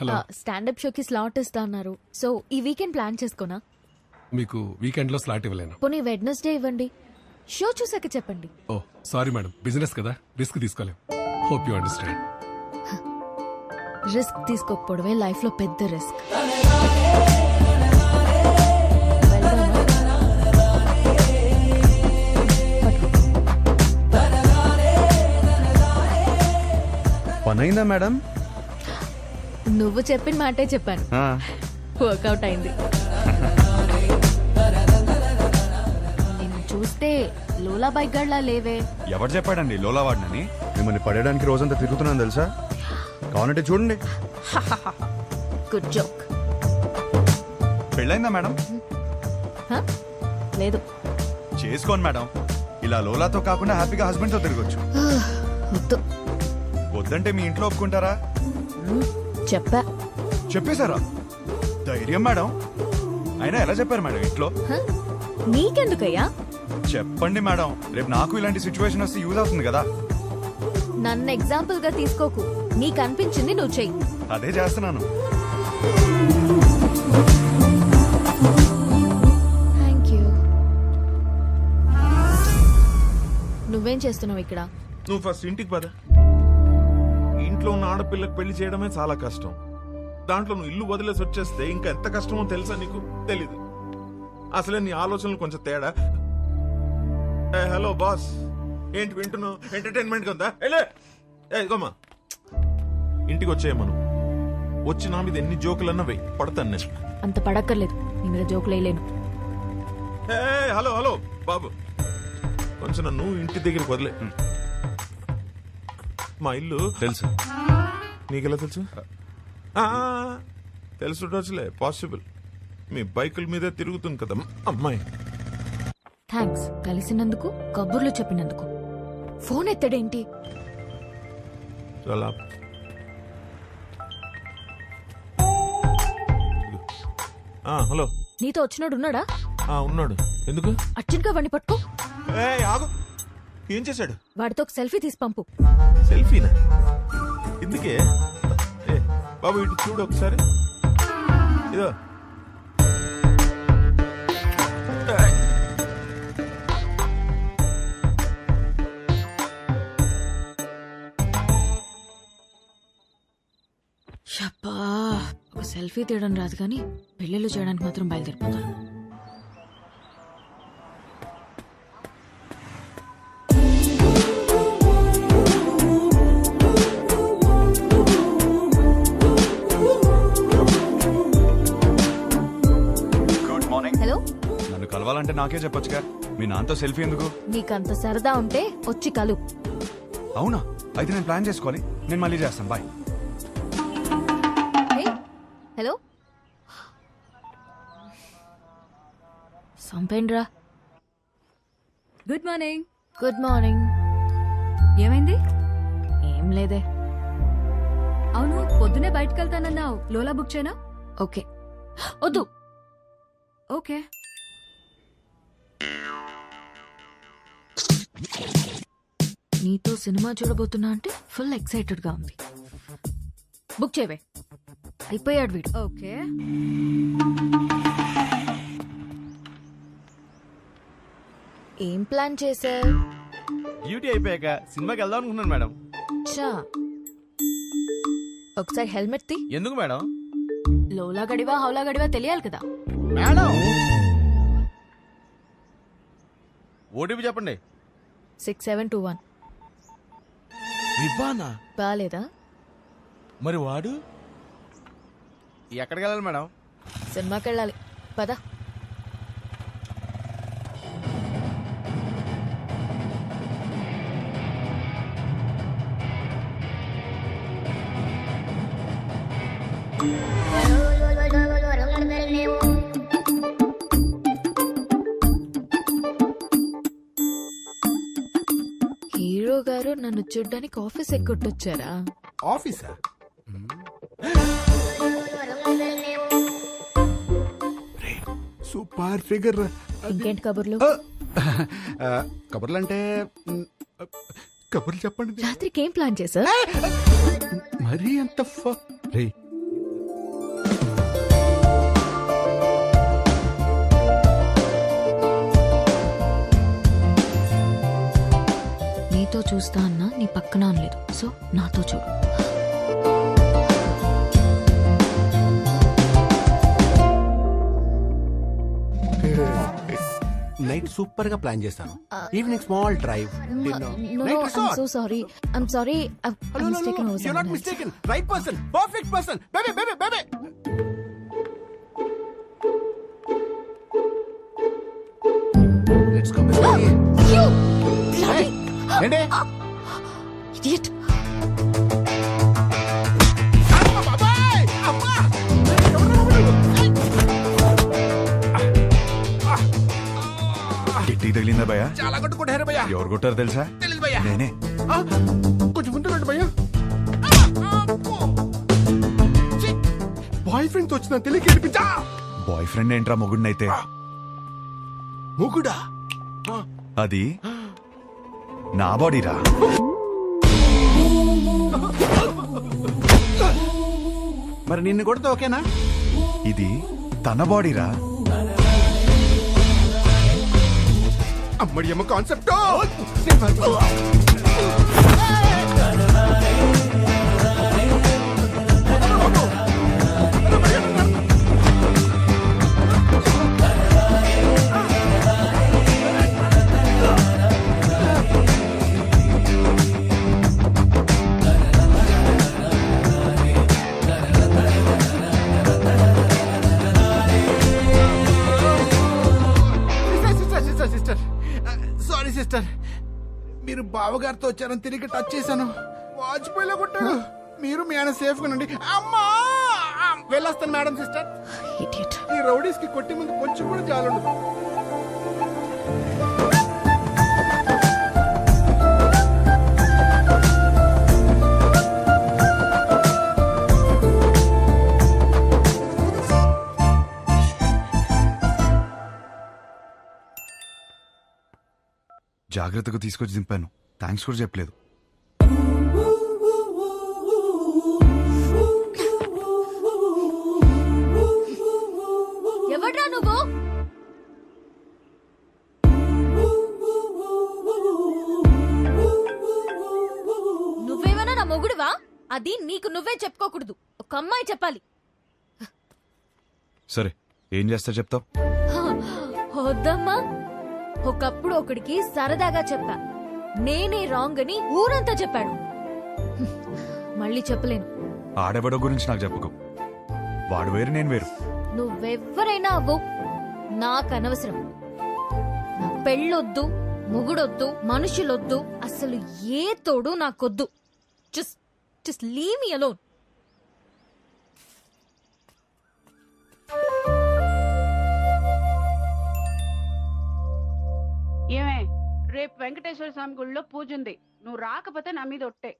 Hello stand up షోకి slot ఇస్తా అన్నారు. సో ఈ వీకెండ్ ప్లాన్ చేసుకోనా? మీకు వీకెండ్లో స్లాట్ ఇవ్వలేను. పోనీ వెడ్నెస్డే ఇవ్వండి. షో చూసాక చెప్పండి. ఓ సారీ మేడం బిజినెస్ కదా. రిస్క్ తీసుకోలేం. హోప్ యు అండర్స్టాండ్ రిస్క్ తీసుకోకపోవడమే లైఫ్లో పెద్ద రిస్క్ పనైందా మేడం నువ్వు చెప్పిన మాటే చెప్పాను. వర్కౌట్ అయింది. నిన్ను చూస్తే లోలా బైక్ గడ్లా లేవే. ఎవరు చెప్పాడండి లోలా వాడినని? మిమ్మల్ని పడేయడానికి రోజంతా తిరుగుతున్నాను తెలుసా? కావాలంటే చూడండి. గుడ్ జోక్ పెళ్ళైందా మేడం? లేదు. చేసుకోండి మేడం. ఇలా లోలాతో కాకుండా హ్యాపీగా హస్బెండ్తో తిరగొచ్చు వద్దు. వద్దంటే మీ ఇంట్లో ఒప్పుకుంటారా? చెప్పా. చెప్పేశారా? ధైర్యం మేడం. అయినా ఎలా చెప్పారు మేడం ఇంట్లో? హ? నీకెందుకయ్యా? చెప్పండి మేడం. రేపు నాకు ఇలాంటి సిచ్యువేషన్ వస్తే యూజ్ అవుతుంది కదా. నన్ను ఎగ్జాంపుల్గా తీసుకోకు. నీకు అనిపించింది నువ్వు చెయ్యి. అదే చేస్తున్నాను. థ్యాంక్ యూ నువ్వేం చేస్తున్నావు ఇక్కడ? నువ్వు ఫస్ట్ ఇంటికి పద. ఇంట్లో ఉన్న ఆడపిల్లకి పెళ్ళి చేయడమే చాలా కష్టం. దాంట్లో నువ్వు ఇల్లు వదిలేసి వచ్చేస్తే ఇంకా ఎంత కష్టమో తెలుసా నీకు? తెలీదు. అసలే నీ ఆలోచనలు కొంచెం తేడా. ఏ హలో బాస్. ఏంటి వింటున్నావు? ఎంటర్టైన్మెంట్ ఉందా? ఏలే ఏ ఇంటికి వచ్చేయమను. వచ్చి నా మీద ఎన్ని జోకులన్నా వెయ్యి పడతాను నేను. అంత పడక్కర్లేదు. నీ మీద జోకులు వేయలేను. హలో హలో బాబు. కొంచెం నన్ను ఇంటి దగ్గరికి వదిలే. మా ఇల్లు. తెలుసు. నీకెలా తెలుసు? ఆ, తెలుసుండొచ్చులే పాసిబుల్. మీ బైకుల మీదే తిరుగుతుంది కదా అమ్మాయి. థ్యాంక్స్ కలిసినందుకు కబుర్లు చెప్పినందుకు. ఫోన్ ఎత్తడేంటి? చాలా. ఆ, హలో. నీతో వచ్చినాడు ఉన్నాడా? ఆ, ఉన్నాడు. ఎందుకు? అర్జున్గా వండి పట్టుకో. ఏ ఆగు. ఏం చేశాడు? వాడితో ఒక సెల్ఫీ తీసి పంపు. సెల్ఫీనా? ఎందుకే ఏ బాబు ఇటు చూడు ఒకసారి. ఇదో. ఏయ్. షప్పా ఒక సెల్ఫీ తీయడం రాదు కానీ పెళ్ళిళ్ళు చేయడానికి మాత్రం బయలుదేరిపోతాను. కలవాలంటే నాకే చెప్పొచ్చుగా. మీ నాన్నతో సెల్ఫీ ఎందుకు? నీకంత సరదా ఉంటే వచ్చి కలు. అవునా? అయితే నేను ప్లాన్ చేసుకోవాలి. నేను మళ్ళీ చేస్తాను. Bye. Hello? సంపేండ్రా. Good morning. Good morning. ఏమైంది? ఏం లేదే. అవును పొద్దునే బయటకు వెళ్తానన్నావు లోలా బుక్ చేయనా? ఓకే. వద్దు. ఓకే. నీతో సినిమా చూడబోతున్నా అంటే ఫుల్ ఎక్సైటెడ్గా ఉంది. బుక్ చేయవే. అయిపోయాడు వీడు. ఓకే. ఏం ప్లాన్ చేసా డ్యూటీ అయిపోయాక సినిమాకి వెళ్దాం అనుకున్నాను మేడం. చా ఒకసారి హెల్మెట్ తీ. ఎందుకు మేడం? లోలా గడివా హౌలా గడివా తెలియాలి కదా. మేడం! ఓటీపీ చెప్పండి. Six seven two one. వివానా? బాగాలేదా మరి వాడు? ఎక్కడికి వెళ్ళాలి మేడం? సినిమాకి వెళ్ళాలి. పద. హీరో గారు నన్ను చూడ్డానికి ఆఫీస్ ఎక్కొట్టొచ్చారా? ఆఫీసా? Super figure. ఇంకేంటి కబుర్లు? కబుర్లు అంటే మ్, కబుర్లు చెప్పండి. రాత్రికి ఏం ప్లాన్ చేసా మరీ అంత ఫ- రే చూస్తా అన్నా నీ పక్కన అనలేదు. సో నాతో చూడు. నైట్ సూపర్గా ప్లాన్ చేశాను evening small drive so sorry I'm sorry not mistaken right person perfect person baby baby baby let's go ఏంటి? Idiot. గిట్టి తగిలిందా భయ్యా? చాలా కొట్టుకుంటారు భయ్యా. ఎవరు కొట్టారు తెలుసా? తెలియదు భయ్యా. నేనే. ఆ, కొంచెం ముందు రండి భయ్యా. బాయ్ ఫ్రెండ్ వచ్చిన తెలియక ఏడిపించా. బాయ్ ఫ్రెండ్ ఏంట్రా మొగుడినైతే ముగుడా అది? నా బాడీరా. మరి నిన్ను కొడితే ఓకేనా? ఇది తన బాడీరా. అమ్మడి అమ్మ కాన్సెప్ట్ సారీ సిస్టర్. మీరు బావగారితో వచ్చారని తిరిగి టచ్ చేశాను. వాజ్పేయిలో కొట్టాడు. మీరు మీ ఆయన సేఫ్గా నుండి అమ్మా! వెళ్ళొస్తాను మేడం సిస్టర్. ఈ రౌడీస్కి కొట్టి ముందు కొంచెం కూడా జాలుండదు. జాగ్రత్తగా తీసుకొచ్చి దింపాను. థ్యాంక్స్ కూడా చెప్పలేదు. ఎవడ్రా నువ్వు? నువ్వేమైనా నా మొగుడువా? అది నీకు నువ్వే చెప్పుకోకూడదు. ఒక అమ్మాయి చెప్పాలి. సరే ఏం చేస్తా చెప్తావు? వద్దమ్మా. ఒకప్పుడు ఒకడికి సరదాగా చెప్పా. నేనే రాంగ్ అని ఊరంతా చెప్పాడు. మళ్ళీ చెప్పలేను. ఆడబడో గురించి నాకు చెప్పుకో. వాడు వేరు నేను వేరు. నువ్వెవ్వరైనా అవ్వు. నాకు అనవసరం. నా పెళ్ళొద్దు ముగుడొద్దు మనుషులొద్దు అసలు ఏ తోడు నాకొద్దు. Just just leave me alone Venkateswara Swamy గుడిలో పూజ ఉంది. నువ్వు రాకపోతే నా మీద ఒట్టే.